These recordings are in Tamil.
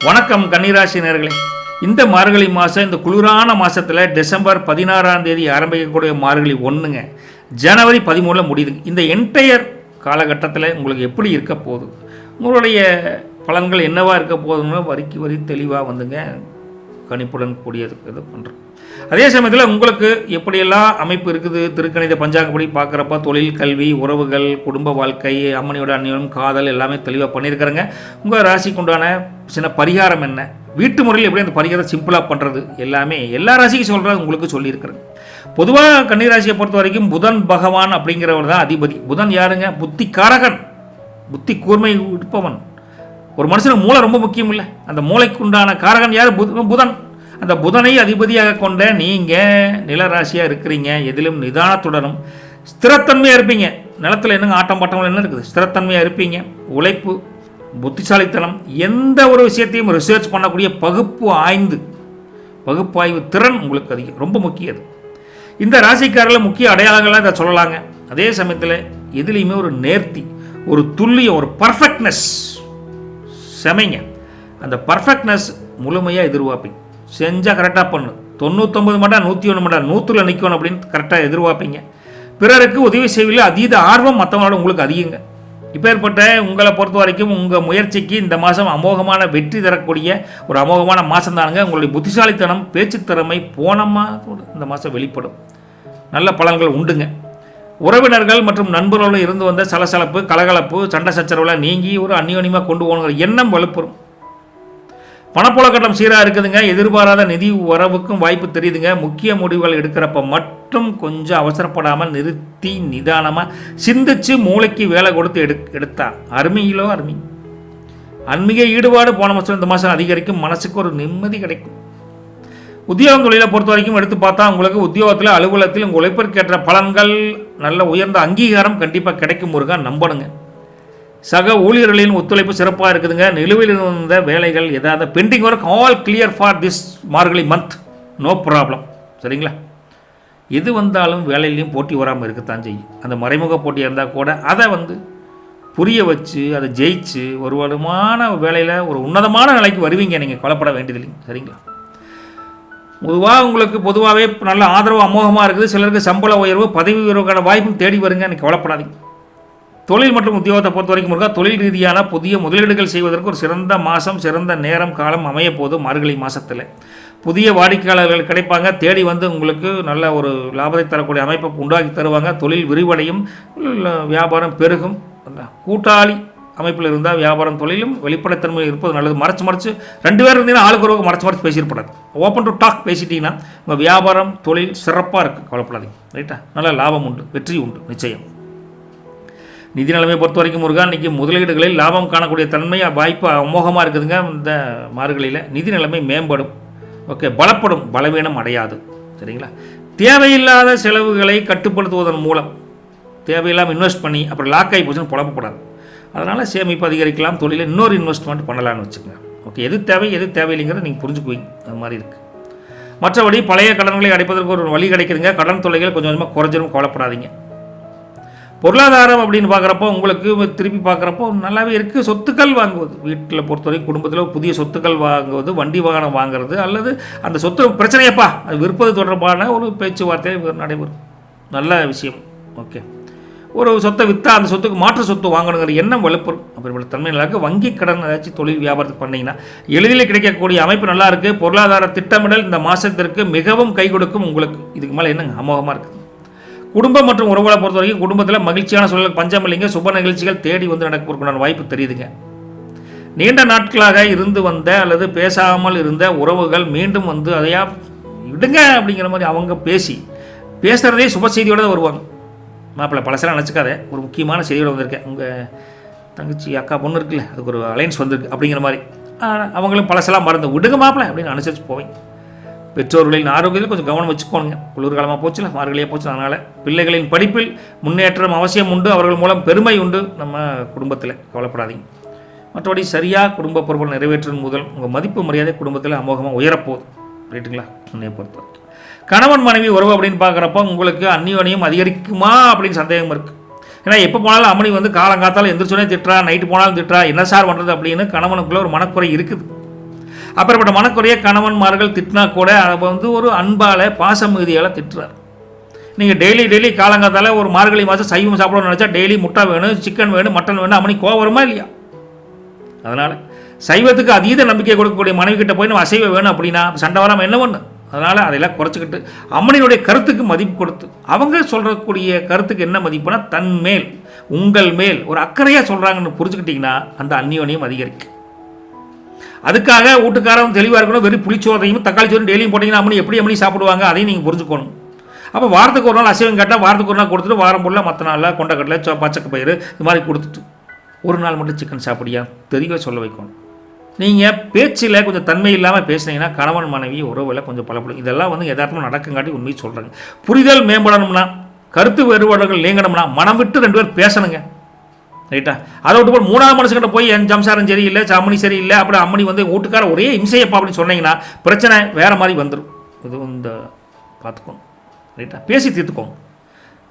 வணக்கம் கன்னிராசி நேர்களே இந்த மார்கழி மாதம் இந்த குளிரான மாதத்தில் டிசம்பர் பதினாறாம் தேதி ஆரம்பிக்கக்கூடிய மார்கழி ஒன்றுங்க ஜனவரி பதிமூணில் முடியுதுங்க. இந்த என்டையர் காலகட்டத்தில் உங்களுக்கு எப்படி இருக்க போகுது? உங்களுடைய பலன்கள் என்னவாக இருக்க போகுதுன்னு வரிக்கு வரி தெளிவாக வந்துங்க. கணிப்புடன் கூடியது இது பண்ணுறோம் அதே சமயத்தில் உங்களுக்கு எப்படியெல்லாம் அமைப்பு இருக்குது? திருக்கணித பஞ்சாங்கப்படி பார்க்குறப்ப தொழில் கல்வி உறவுகள் குடும்ப வாழ்க்கை அம்மனியோட அந்நியம் காதல் எல்லாமே தெளிவாக பண்ணியிருக்கிறேங்க. உங்கள் ராசிக்கு உண்டான சின்ன பரிகாரம் என்ன? வீட்டு முறையில் எப்படி அந்த பரிகாரம் சிம்பிளாக பண்ணுறது எல்லாமே எல்லா ராசிக்கும் சொல்கிறது உங்களுக்கு சொல்லியிருக்கிறேங்க. பொதுவாக கன்னிராசியை பொறுத்த வரைக்கும் புதன் பகவான் அப்படிங்கிறவர் தான் அதிபதி. புதன் யாருங்க? புத்தி காரகன் புத்தி கூர்மை இருப்பவன் ஒரு மனுஷனுக்கு மூளை ரொம்ப முக்கியம் இல்லை அந்த மூளைக்கு உண்டான காரகன் யார்? புதன். அந்த புதனை அதிபதியாக கொண்ட நீங்கள் நிலராசியாக இருக்கிறீங்க. எதிலும் நிதானத்துடனும் ஸ்திரத்தன்மையாக இருப்பீங்க. நிலத்தில் என்னங்க ஆட்டம் பாட்டம் என்ன இருக்குது? ஸ்திரத்தன்மையாக இருப்பீங்க. உழைப்பு புத்திசாலித்தனம் எந்த ஒரு விஷயத்தையும் ரிசர்ச் பண்ணக்கூடிய பகுப்பு ஆய்ந்து பகுப்பாய்வு திறன் உங்களுக்கு அதிகம். ரொம்ப முக்கியம் அது இந்த ராசிக்காரில் முக்கிய அடையாளங்களாக இதை சொல்லலாங்க. அதே சமயத்தில் எதுலேயுமே ஒரு நேர்த்தி ஒரு துல்லியம் ஒரு பர்ஃபெக்ட்னஸ் செமைங்க. அந்த பர்ஃபெக்ட்னஸ் முழுமையாக எதிர்பார்ப்பீங்க. செஞ்சால் கரெக்டாக பண்ணு. தொண்ணூத்தொம்பது மாட்டா நூற்றி ஒன்று மாட்டா நூற்றில் நிற்கணும் அப்படின்னு கரெக்டாக எதிர்பார்ப்பீங்க. பிறருக்கு உதவி செய்வதில் அதீத ஆர்வம் மற்றவங்களோட உங்களுக்கு அதிகங்க. இப்பேற்பட்ட உங்களை பொறுத்த வரைக்கும் உங்கள் முயற்சிக்கு இந்த மாதம் அமோகமான வெற்றி தரக்கூடிய ஒரு அமோகமான மாதம் தானுங்க. உங்களுடைய புத்திசாலித்தனம் பேச்சு திறமை போனமா இந்த மாதம் வெளிப்படும். நல்ல பலன்கள் உண்டுங்க. உறவினர்கள் மற்றும் நண்பர்களோடு இருந்து வந்த சலசலப்பு கலகலப்பு சண்டை சச்சரவுலாம் நீங்கி ஒரு அந்யோன்யமாக கொண்டு போகணுங்கிற எண்ணம் வலுப்பெறும். பணப்புழக்கட்டம் சீராக இருக்குதுங்க. எதிர்பாராத நிதி வரவுக்கும் வாய்ப்பு தெரியுதுங்க. முக்கிய முடிவுகள் எடுக்கிறப்ப மட்டும் கொஞ்சம் அவசரப்படாமல் நிறுத்தி நிதானமாக சிந்திச்சு மூளைக்கு வேலை கொடுத்து எடு எடுத்தா. அருமையிலோ அருமை. ஆன்மீக ஈடுபாடு போன மாதம் இந்த மாதம் அதிகரிக்கும். மனசுக்கு ஒரு நிம்மதி கிடைக்கும். உத்தியோகம் தொழிலை பொறுத்த வரைக்கும் எடுத்து பார்த்தா உங்களுக்கு உத்தியோகத்தில் அலுவலகத்தில் உங்கள் உழைப்பிற்கேற்ற பலன்கள் நல்ல உயர்ந்த அங்கீகாரம் கண்டிப்பாக கிடைக்கும் முருகா. நம்பணுங்க சக ஊழியர்களின் ஒத்துழைப்பு சிறப்பாக இருக்குதுங்க. நிலுவையில் இருந்த வேலைகள் ஏதாவது pending work all clear for this Margazhi month no problem சரிங்களா? எது வந்தாலும் வேலையிலையும் போட்டி வராமல் இருக்கத்தான் செய்யும். அந்த மறைமுக போட்டியாக இருந்தால் கூட அதை வந்து புரிய வச்சு அதை ஜெயிச்சு ஒரு வருமான வேலையில் ஒரு உன்னதமான நிலைக்கு வருவீங்க. நீங்கள் கொலைப்பட வேண்டியதில்லைங்க. சரிங்களா? பொதுவாக உங்களுக்கு பொதுவாகவே நல்ல ஆதரவு அமோகமாக இருக்குது. சிலருக்கு சம்பள உயர்வு பதவி உயர்வுக்கான வாய்ப்பும் தேடி வருங்க எனக்கு கவலைப்படாதீங்க. தொழில் மற்றும் உத்தியோகத்தை பொறுத்த வரைக்கும் இருக்கா தொழில் ரீதியான புதிய முதலீடுகள் செய்வதற்கு ஒரு சிறந்த மாதம் சிறந்த நேரம் காலம் அமைய போதும் மார்கழி மாதத்தில் புதிய வாடிக்கையாளர்கள் கிடைப்பாங்க தேடி வந்து உங்களுக்கு நல்ல ஒரு லாபத்தை தரக்கூடிய அமைப்பை உண்டாக்கி தருவாங்க. தொழில் விரிவடையும் வியாபாரம் பெருகும். கூட்டாளி அமைப்பில் இருந்தால் வியாபாரம் தொழிலும் வெளிப்படைத்தன்மை இருப்பது நல்லது. மறைச்சு மறைச்சு ரெண்டு பேர் இருந்தீங்கன்னா ஆளுக்கு ஒருவருக்கு மறைச்சு மறைச்சு பேசியிருப்படாது ஓப்பன் டு டாக் பேசிட்டீங்கன்னா உங்கள் வியாபாரம் தொழில் சிறப்பாக இருக்குது கவலைப்படாதீங்க. ரைட்டா நல்ல லாபம் உண்டு வெற்றி உண்டு நிச்சயம். நிதி நிலைமையை பொறுத்த வரைக்கும் முருகா இன்றைக்கி முதலீடுகளில் லாபம் காணக்கூடிய தன்மை வாய்ப்பு அமோகமாக இருக்குதுங்க இந்த மார்கழியில். நிதி நிலைமை மேம்படும். ஓகே பலப்படும் பலவீனம் அடையாது. சரிங்களா? தேவையில்லாத செலவுகளை கட்டுப்படுத்துவதன் மூலம் தேவையில்லாமல் இன்வெஸ்ட் பண்ணி அப்புறம் லாக் ஆகி போச்சுன்னு புலம்பக்கூடாது. அதனால் சேமிப்பு அதிகரிக்கலாம் தொழிலில் இன்னொரு இன்வெஸ்ட்மெண்ட் பண்ணலாம்னு வச்சுக்கோங்க. ஓகே எது தேவை எது தேவையில்லைங்கிறத நீங்கள் புரிஞ்சுக்குவீங்க. அது மாதிரி இருக்குது மற்றபடி பழைய கடன்களை அடைப்பதற்கு ஒரு வழி கிடைக்குதுங்க. கடன் தொல்லைகள் கொஞ்சம் கொஞ்சமாக குறைஞ்சிரும் கவலைப்படாதீங்க. பொருளாதாரம் அப்படின்னு பார்க்குறப்போ உங்களுக்கு திருப்பி பார்க்குறப்போ நல்லாவே இருக்குது சொத்துக்கள் வாங்குவது. வீட்டில் பொறுத்தவரைக்கும் குடும்பத்தில் புதிய சொத்துக்கள் வாங்குவது வண்டி வாகனம் வாங்குறது அல்லது அந்த சொத்து பிரச்சனையப்பா அது விற்பது தொடர்பான ஒரு பேச்சுவார்த்தை நடைபெறும். நல்ல விஷயம். ஓகே ஒரு சொத்தை விற்றா அந்த சொத்துக்கு மாற்று சொத்து வாங்கணுங்கிற எண்ணம் வலுப்பெறும். அப்படிப்பட்ட தன்மை நல்லா வங்கி கடன் ஏதாச்சும் தொழில் வியாபாரத்துக்கு பண்ணிங்கன்னா எளிதில் கிடைக்கக்கூடிய அமைப்பு நல்லா இருக்குது பொருளாதார திட்டமிடல் இந்த மாதத்திற்கு மிகவும் கை கொடுக்கும் உங்களுக்கு. இதுக்கு மேலே என்னங்க? அமோகமாக இருக்குது குடும்பம் மற்றும் உறவுகளை பொறுத்த வரைக்கும் குடும்பத்தில் மகிழ்ச்சியான சூழல் பஞ்சம் இல்லைங்க. சுப நிகழ்ச்சிகள் தேடி வந்து நடக்கிறதுக்கான வாய்ப்பு தெரியுதுங்க. நீண்ட நாட்களாக இருந்து வந்த அல்லது பேசாமல் இருந்த உறவுகள் மீண்டும் வந்து அதையா விடுங்க அப்படிங்கிற மாதிரி அவங்க பேசி பேசுகிறதே சுப செய்தியோடு தான் வருவாங்க. மாப்பிள்ளை பழசெல்லாம் நினச்சிக்காத. ஒரு முக்கியமான செய்திகள் வந்திருக்கேன். உங்கள் தங்கச்சி அக்கா பொண்ணு இருக்குல்ல அதுக்கு ஒரு அலைன்ஸ் வந்திருக்கு அப்படிங்கிற மாதிரி. அவங்களும் பழசெல்லாம் மறந்து விடுங்க மாப்பிள்ளை அப்படின்னு அனுசரித்து போவேன். பெற்றோர்களின் ஆரோக்கியத்தில் கொஞ்சம் கவனம் வச்சுக்கோங்க குளிர்காலமாக போச்சுல மார்கழியாக போச்சு அதனால் பிள்ளைகளின் படிப்பில் முன்னேற்றம் அவசியம் உண்டு. அவர்கள் மூலம் பெருமை உண்டு. நம்ம குடும்பத்தில் கவலைப்படாதீங்க. மற்றபடி சரியாக குடும்ப பொறுப்புகள் நிறைவேற்றும் முதல் உங்கள் மதிப்பு மரியாதை குடும்பத்தில் அமோகமாக உயரப்போகுது. ரைட்டுங்களா என்னை பொறுத்த வரைக்கும் கணவன் மனைவி உறவு அப்படின்னு பார்க்குறப்போ உங்களுக்கு அந்நியோனியம் அதிகரிக்குமா அப்படின்னு சந்தேகம் இருக்குது ஏன்னா எப்போ போனாலும் அம்மனி வந்து காலங்காத்தாலும் எந்திரிச்சோடனே திட்டுறா நைட்டு போனாலும் திட்டுறா என்ன சார் பண்ணுறது அப்படின்னு கணவனுக்குள்ளே ஒரு மனக்குறை இருக்குது. அப்புறப்பட்ட மனக்குறைய கணவன்மார்கள் திட்டினா கூட அதை வந்து ஒரு அன்பால் பாச மிகுதியால் திட்டுறார். நீங்கள் டெய்லி டெய்லி காலங்காத்தால் ஒரு மார்கழி மாதம் சைவம் சாப்பிடணும்னு நினச்சா டெய்லி முட்டை வேணும் சிக்கன் வேணும் மட்டன் வேணும் அம்மனி கோவம் வருமா இல்லையா? அதனால் சைவத்துக்கு அதீத நம்பிக்கை கொடுக்கக்கூடிய மனைவி கிட்ட போய் நம்ம அசைவ வேணும் அப்படின்னா சண்டை வராமல் என்ன பண்ணு அதனால் அதையெல்லாம் குறைச்சிக்கிட்டு அம்மனினுடைய கருத்துக்கு மதிப்பு கொடுத்து அவங்க சொல்கிறக்கூடிய கருத்துக்கு என்ன மதிப்புனா தன் மேல் உங்கள் மேல் ஒரு அக்கறையாக சொல்கிறாங்கன்னு புரிஞ்சுக்கிட்டிங்கன்னா அந்த அந்நியோனியம் அதிகரிக்கும். அதுக்காக வீட்டுக்காரன் தெளிவாக இருக்கணும் வெறும் புளிச்சோரையும் தக்காளி சோறும் டெய்லியும் போட்டிங்கன்னா அம்மனி எப்படி அம்மனி சாப்பிடுவாங்க அதையும் நீங்கள் புரிஞ்சுக்கணும். அப்போ வாரத்துக்கு ஒரு நாள் அசைவம் கேட்டால் வாரத்துக்கு ஒரு நாள் கொடுத்துட்டு வாரம் பொருளாக மற்ற நாளில் கொண்டக்கடலை சோ பச்சை பயிறு இது மாதிரி கொடுத்துட்டு ஒரு நாள் மட்டும் சிக்கன் சாப்பிடியா? தெரியவே சொல்ல வைக்கணும். நீங்கள் பேச்சில் கொஞ்சம் தன்மை இல்லாமல் பேசுனீங்கன்னா கணவன் மனைவி உறவில் கொஞ்சம் பலப்படும். இதெல்லாம் வந்து யதார்த்தமாக நடக்குங்காட்டி உண்மையை சொல்கிறாங்க புரிதல் மேம்படணும்னா கருத்து வேறுபாடுகள் நீங்கணும்னா மனம் விட்டு ரெண்டு பேர் பேசணுங்க. ரைட்டா? அதை விட்டு போய் மூணாவது மனுஷங்கிட்ட போய் என் ஜம்சாரம் சரியில்லை அம்மனி சரியில்லை அப்படி அம்மனி வந்து வீட்டுக்கார ஒரே இம்சையப்பா அப்படின்னு சொன்னீங்கன்னா பிரச்சனை வேறு மாதிரி வந்துடும் இது இந்த பார்த்துக்கோங்க. ரைட்டா? பேசி தீர்த்துக்கோங்க.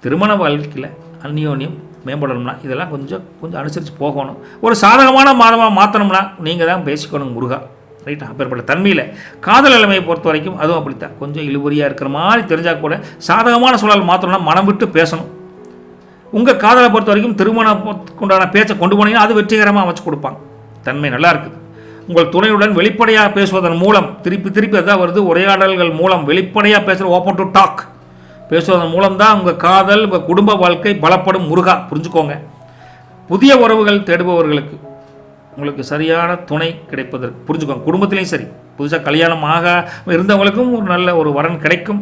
திருமண வாழ்க்கையில் அந்யோன்யம் மேம்படணும்னா இதெல்லாம் கொஞ்சம் கொஞ்சம் அனுசரித்து போகணும். ஒரு சாதகமான மாதமாக மாற்றணும்னா நீங்கள் தான் பேசிக்கணும் முருகா. ரைட்டா அப்பேற்பட்ட தன்மையில். காதல் நிலைமையை பொறுத்த வரைக்கும் அதுவும் அப்படித்தான். கொஞ்சம் இழுபறியாக இருக்கிற மாதிரி தெரிஞ்சால் கூட சாதகமான சூழல் மாற்றணும்னா மனம் விட்டு பேசணும். உங்கள் காதலை பொறுத்த வரைக்கும் திருமணத்துக்குண்டான பேச்சை கொண்டு போனீங்கன்னா அது வெற்றிகரமாக வச்சு கொடுப்பாங்க. தன்மை நல்லா இருக்குது. உங்கள் துணையுடன் வெளிப்படையாக பேசுவதன் மூலம் திருப்பி திருப்பி அதான் வருது உரையாடல்கள் மூலம் வெளிப்படையாக பேசுகிற ஓப்பன் டு டாக் பேசுவதன் மூலம் தான் உங்கள் காதல் உங்கள் குடும்ப வாழ்க்கை பலப்படும். முருகா புரிஞ்சுக்கோங்க. புதிய உறவுகள் தேடுபவர்களுக்கு உங்களுக்கு சரியான துணை கிடைப்பதற்கு புரிஞ்சுக்கோங்க குடும்பத்திலையும் சரி. புதுசாக கல்யாணம் ஆக இருந்தவங்களுக்கும் ஒரு நல்ல ஒரு வரன் கிடைக்கும்.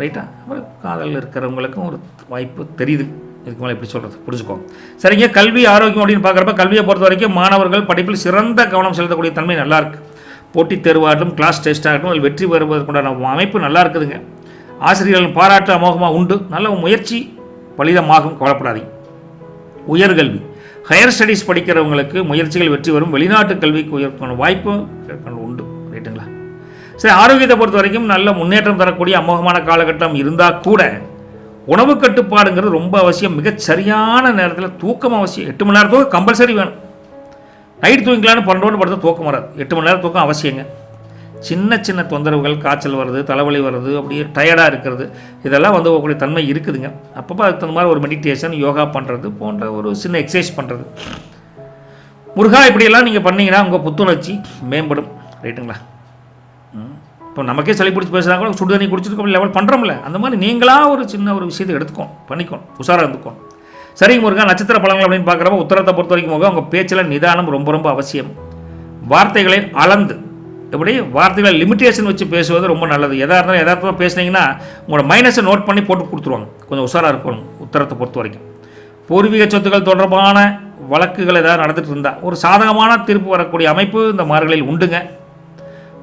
ரைட்டா அப்புறம் காதல் இருக்கிறவங்களுக்கும் ஒரு வாய்ப்பு தெரியுது. இதுக்கு மேலே எப்படி சொல்கிறது புரிஞ்சுக்கோங்க. சரிங்க கல்வி ஆரோக்கியம் அப்படின்னு பார்க்குறப்ப கல்வியை பொறுத்த வரைக்கும் மாணவர்கள் படிப்பில் சிறந்த கவனம் செலுத்தக்கூடிய தன்மை நல்லாயிருக்கு போட்டித் தேர்வாகட்டும் கிளாஸ் டெஸ்ட் ஆகட்டும் அதில் வெற்றி பெறுவதற்குண்டான அமைப்பு நல்லா இருக்குதுங்க. ஆசிரியர்கள் பாராட்டு அமோகமாக உண்டு. நல்ல முயற்சி பலிதமாகும் கவலைப்படாதீங்க. உயர்கல்வி ஹையர் ஸ்டடீஸ் படிக்கிறவங்களுக்கு முயற்சிகள் வெற்றி வரும் வெளிநாட்டு கல்விக்கு உயர்க்கான வாய்ப்பு உண்டு. ரைட்டுங்களா சரி ஆரோக்கியத்தை பொறுத்த வரைக்கும் நல்ல முன்னேற்றம் தரக்கூடிய அமோகமான காலகட்டம் இருந்தால் கூட உணவு கட்டுப்பாடுங்கிறது ரொம்ப அவசியம். மிகச் சரியான நேரத்தில் தூக்கம் அவசியம். எட்டு மணி நேரம் தூக்கம் கம்பல்சரி வேணும். நைட் தூங்கிக்கலான்னு பன்னெண்டு படுத்த தூக்கம் வராது. எட்டு மணி நேரம் தூக்கம் அவசியங்க. சின்ன சின்ன தொந்தரவுகள் காய்ச்சல் வருது தலைவலி வருது அப்படியே டயர்டாக இருக்கிறது இதெல்லாம் வந்து உங்களுடைய தன்மை இருக்குதுங்க. அப்பப்போ அதுக்கு தகுந்த மாதிரி ஒரு மெடிடேஷன் யோகா பண்ணுறது போன்ற ஒரு சின்ன எக்ஸசைஸ் பண்ணுறது முருகா இப்படியெல்லாம் நீங்கள் பண்ணீங்கன்னா உங்கள் புத்துணர்ச்சி மேம்படும். ரைட்டுங்களா? இப்போ நமக்கே சளி பிடிச்சி பேசுனா கூட சுடு தண்ணி குடிச்சிருக்கோம் லெவல் பண்ணுறோம்ல அந்த மாதிரி நீங்களாக ஒரு சின்ன ஒரு விஷயத்தை எடுத்துக்கோம் பண்ணிக்கோம் உஷாராக இருந்துக்கோம் சரிங்க முருகா நட்சத்திர பழங்கள் அப்படின்னு பார்க்குறப்ப உத்தரத்தை பொறுத்த வரைக்கும் முருகா உங்கள் பேச்சில் நிதானம் ரொம்ப ரொம்ப அவசியம். வார்த்தைகளை அளந்து எப்படி வார்த்தைகளை லிமிட்டேஷன் வச்சு பேசுவது ரொம்ப நல்லது. எதாக இருந்தாலும் எதார்த்தமாக பேசுனீங்கன்னா உங்களோட மைனஸை நோட் பண்ணி போட்டு கொடுத்துருவாங்க. கொஞ்சம் உஷாராக இருக்கணும் உத்தரத்தை பொறுத்த வரைக்கும். பூர்வீக சொத்துக்கள் தொடர்பான வழக்குகள் ஏதாவது நடந்துட்டு இருந்தால் ஒரு சாதகமான தீர்ப்பு வரக்கூடிய அமைப்பு இந்த மார்களில் உண்டுங்க.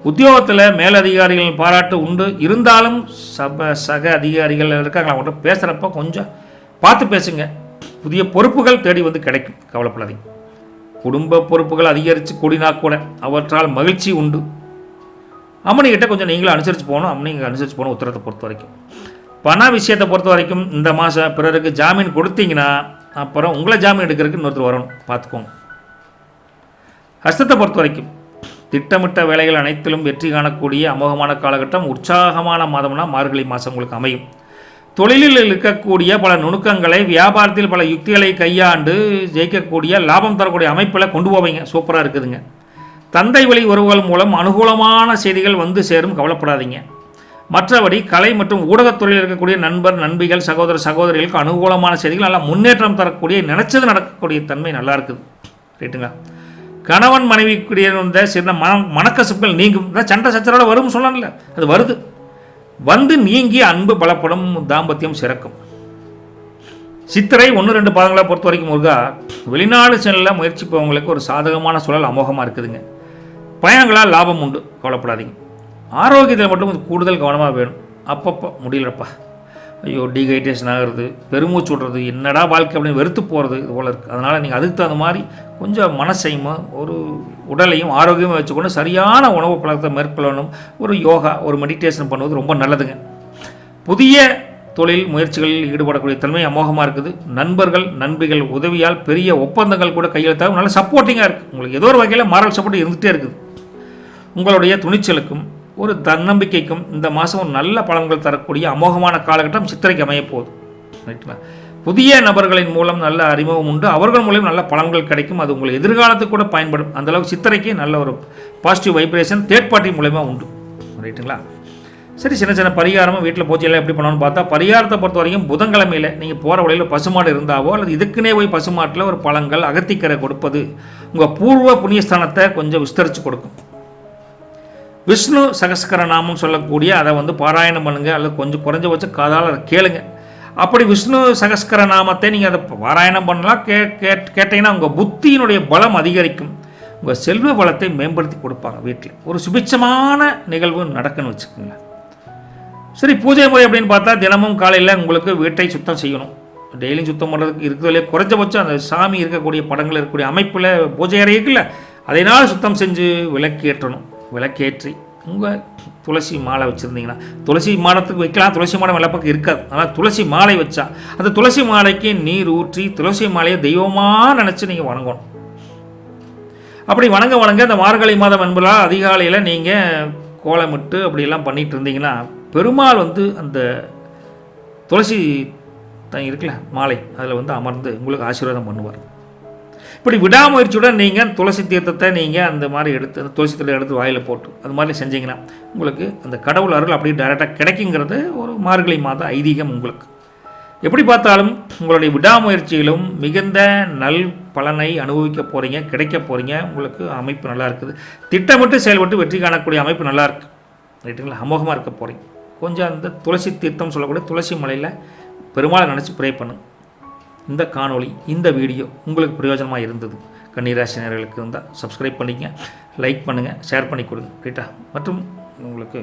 உத்தியோகத்தில் மேலதிகாரிகள் பாராட்டு உண்டு. இருந்தாலும் சப சக அதிகாரிகள் இருக்காங்க அவங்கள்ட்ட பேசுகிறப்ப கொஞ்சம் பார்த்து பேசுங்க. புதிய பொறுப்புகள் தேடி வந்து கிடைக்கும். கவலைப்படாதீங்க. குடும்ப பொறுப்புகள் அதிகரித்து கூடினா கூட அவற்றால் மகிழ்ச்சி உண்டு. அம்மனிக்கிட்ட கொஞ்சம் நீங்களும் அனுசரித்து போகணும். அம்மனிங்க அனுசரித்து போகணும் உத்தரத்தை பொறுத்த வரைக்கும். பண விஷயத்தை பொறுத்த வரைக்கும் இந்த மாதம் பிறருக்கு ஜாமீன் கொடுத்தீங்கன்னா அப்புறம் உங்களை ஜாமீன் எடுக்கிறதுக்கு இன்னொருத்தர் வரணும். பார்த்துக்கோங்க. ஹஸ்தத்தை பொறுத்த வரைக்கும் திட்டமிட்ட வேலைகள் அனைத்திலும் வெற்றி காணக்கூடிய அமோகமான காலகட்டம். உற்சாகமான மாதம்னா மார்கழி மாதம் உங்களுக்கு அமையும். தொழிலில் இருக்கக்கூடிய பல நுணுக்கங்களை வியாபாரத்தில் பல யுக்திகளை கையாண்டு ஜெயிக்கக்கூடிய லாபம் தரக்கூடிய அமைப்பில் கொண்டு போவீங்க. சூப்பராக இருக்குதுங்க. தந்தை வழி உறவுகள் மூலம் அனுகூலமான செய்திகள் வந்து சேரும். கவலைப்படாதீங்க. மற்றபடி கலை மற்றும் ஊடகத்துறையில் இருக்கக்கூடிய நண்பர் நண்பிகள் சகோதர சகோதரிகளுக்கு அனுகூலமான செய்திகள் நல்லா முன்னேற்றம் தரக்கூடிய நினைச்சது நடக்கக்கூடிய தன்மை நல்லா இருக்குது. ரைட்டுங்களா கணவன் மனைவிக்குரிய இருந்த சின்ன மன மனக்கசப்புகள் நீங்கும். சண்டை சச்சரவோட வரும்னு சொல்லல அது வருது. வந்து நீங்கி அன்பு பலப்படும் தாம்பத்தியம் சிறக்கும். சித்திரை ஒன்று ரெண்டு பாதங்களை பொறுத்த வரைக்கும் முருகா வெளிநாடு செல்ல முயற்சிப்பவங்களுக்கு ஒரு சாதகமான சூழல் அமோகமாக இருக்குதுங்க. பயணங்களால் லாபம் உண்டு கவலைப்படாதீங்க. ஆரோக்கியத்தில் மட்டும் கொஞ்சம் கூடுதல் கவனமாக வேணும். அப்பப்போ முடியலப்பா. ஐயோ டீஹைட்ரேஷன் ஆகிறது பெருமூச்சு விடுறது என்னடா வாழ்க்கை அப்படின்னு வெறுத்து போகிறது இது போல் இருக்குது அதனால் நீங்கள் அதுக்கு தகுந்த மாதிரி கொஞ்சம் மனசையும் ஒரு உடலையும் ஆரோக்கியமாக வச்சுக்கொண்டு சரியான உணவு பழக்கத்தை மேற்கொள்ளணும். ஒரு யோகா ஒரு மெடிடேஷன் பண்ணுவது ரொம்ப நல்லதுங்க. புதிய தொழில் முயற்சிகளில் ஈடுபடக்கூடிய தன்மை அமோகமாக இருக்குது. நண்பர்கள் நண்பிகள் உதவியால் பெரிய ஒப்பந்தங்கள் கூட கையெழுத்தாகும் நல்ல சப்போர்ட்டிங்காக இருக்குது உங்களுக்கு ஏதோ ஒரு வகையில் மாரல் சப்போர்ட் இருந்துகிட்டே இருக்குது. உங்களுடைய துணிச்சலுக்கும் ஒரு தன்னம்பிக்கைக்கும் இந்த மாதம் ஒரு நல்ல பலன்கள் தரக்கூடிய அமோகமான காலகட்டம் சித்திரைக்கு அமைய ரைட்டுங்களா புதிய நபர்களின் மூலம் நல்ல அறிமுகம் உண்டு. அவர்கள் மூலம் நல்ல பலன்கள் கிடைக்கும். அது உங்கள் எதிர்காலத்துக்கு கூட பயன்படும். அந்தளவுக்கு சித்திரைக்கு நல்ல ஒரு பாசிட்டிவ் வைப்ரேஷன் தேர்ட் பார்ட்டி மூலயமா உண்டு. ரைட்டுங்களா சரி சின்ன சின்ன பரிகாரமும் வீட்டில் பூஜையெல்லாம் எப்படி பண்ணணும்னு பார்த்தா பரிகாரத்தை பொறுத்த வரைக்கும் புதன்கிழமையில் நீங்கள் போகிற வழியில் பசுமாடு இருந்தாவோ அல்லது இதுக்குன்னே போய் பசுமாட்டில் ஒரு பழங்கள் அகத்திக்கரை கொடுப்பது உங்கள் பூர்வ புண்ணியஸ்தானத்தை கொஞ்சம் விஸ்தரித்து கொடுக்கும். விஷ்ணு சகஸ்கர நாமம் சொல்லக்கூடிய அதை வந்து பாராயணம் பண்ணுங்க அல்லது கொஞ்சம் குறைஞ்சபட்சம் காதால் அதை கேளுங்க. அப்படி விஷ்ணு சகஸ்கர நாமத்தை நீங்கள் அதை பாராயணம் பண்ணலாம். கே கேட் கேட்டிங்கன்னா உங்கள் புத்தியினுடைய பலம் அதிகரிக்கும். உங்கள் செல்வ பலத்தை மேம்படுத்தி கொடுப்பாங்க வீட்டில். ஒரு சுபிட்சமான நிகழ்வு நடக்குன்னு வச்சுக்கோங்களேன். சரி பூஜை முறை அப்படின்னு பார்த்தா தினமும் காலையில் உங்களுக்கு வீட்டை சுத்தம் செய்யணும். டெய்லியும் சுத்தம் பண்ணுறதுக்கு இருக்கிறதுலே குறைஞ்சபட்சம் அந்த சாமி இருக்கக்கூடிய படங்கள் இருக்கக்கூடிய அமைப்பில் பூஜை அறை இருக்குல்ல அதனால் சுத்தம் செஞ்சு விளக்கேற்றணும். விளக்கேற்றி உங்கள் துளசி மாலை வச்சுருந்தீங்கன்னா துளசி மாடத்துக்கு வைக்கலாம் துளசி மாடம் எல்லா பக்கம் இருக்காது. ஆனால் துளசி மாலை வச்சா அந்த துளசி மாலைக்கு நீர் ஊற்றி துளசி மாலையை தெய்வமாக நினச்சி நீங்கள் வணங்கணும். அப்படி வணங்க வணங்க அந்த மார்கழி மாதம் என்பதால் அதிகாலையில் நீங்கள் கோலமிட்டு அப்படியெல்லாம் பண்ணிட்டு இருந்தீங்கன்னா பெருமாள் வந்து அந்த துளசி தான் இருக்குல்ல மாலை அதில் வந்து அமர்ந்து உங்களுக்கு ஆசீர்வாதம் பண்ணுவார். இப்படி விடாமுயற்சியுடன் நீங்கள் துளசி தீர்த்தத்தை நீங்கள் அந்த மாதிரி எடுத்து அந்த துளசி தீர்த்தம் எடுத்து வாயில் போட்டு அது மாதிரி செஞ்சீங்கன்னா உங்களுக்கு அந்த கடவுள் அருள் அப்படியே டைரெக்டாக கிடைக்குங்கிறது ஒரு மார்கழி மாத ஐதீகம் உங்களுக்கு. எப்படி பார்த்தாலும் உங்களுடைய விடாமுயற்சியிலும் மிகுந்த நல் பலனை அனுபவிக்க போகிறீங்க கிடைக்க போகிறீங்க உங்களுக்கு அமைப்பு நல்லா இருக்குது. திட்டமிட்டு செயல்பட்டு வெற்றி காணக்கூடிய அமைப்பு நல்லா இருக்குது ரைட்டுங்களா? அமோகமாக இருக்க போகிறீங்க கொஞ்சம் அந்த துளசி தீர்த்தம் சொல்லக்கூடிய துளசி மலையில் பெருமாளை நினச்சி ப்ரே பண்ணுங்க. இந்த காணொளி இந்த வீடியோ உங்களுக்கு பிரயோஜனமாக இருந்தது. கன்னிராசினியர்களுக்கு இருந்தால் சப்ஸ்கிரைப் பண்ணிக்கங்க லைக் பண்ணுங்கள் ஷேர் பண்ணி கொடுங்க ரைட்டா மற்றும் உங்களுக்கு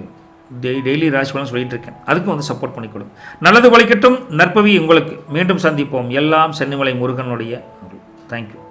டெய் டெய்லி ராசி பலன் சொல்லிட்டு இருக்கேன். அதுக்கும் வந்து சப்போர்ட் பண்ணி கொடுங்க. நல்லது வலிக்கட்டும் நற்பவி உங்களுக்கு. மீண்டும் சந்திப்போம். எல்லாம் சென்னிமலை முருகனுடைய தேங்க்யூ